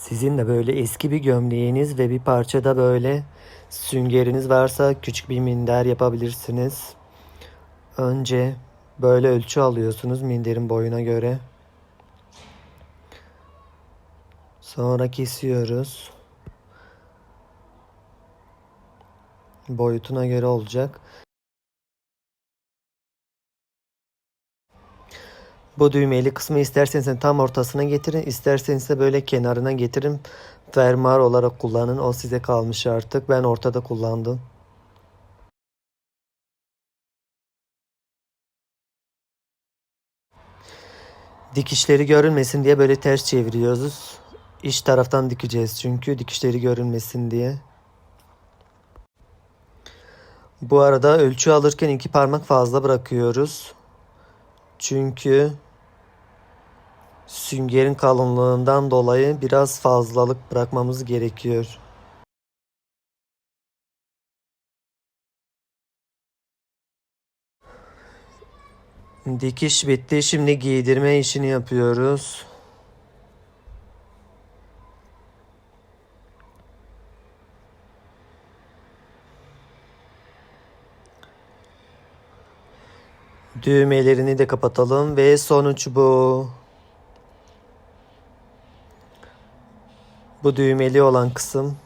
Sizin de böyle eski bir gömleğiniz ve bir parça da böyle süngeriniz varsa küçük bir minder yapabilirsiniz. Önce böyle ölçü alıyorsunuz minderin boyuna göre. Sonra kesiyoruz. Boyutuna göre olacak. Bu düğmeli kısmı isterseniz tam ortasına getirin, isterseniz de böyle kenarına getirin. Fermuar olarak kullanın. O size kalmış artık. Ben ortada kullandım. Dikişleri görünmesin diye böyle ters çeviriyoruz. İç taraftan dikeceğiz çünkü dikişleri görünmesin diye. Bu arada ölçü alırken iki parmak fazla bırakıyoruz. Çünkü süngerin kalınlığından dolayı biraz fazlalık bırakmamız gerekiyor. Dikiş bitti. Şimdi giydirme işini yapıyoruz. Düğmelerini de kapatalım ve sonuç bu. Bu düğmeli olan kısım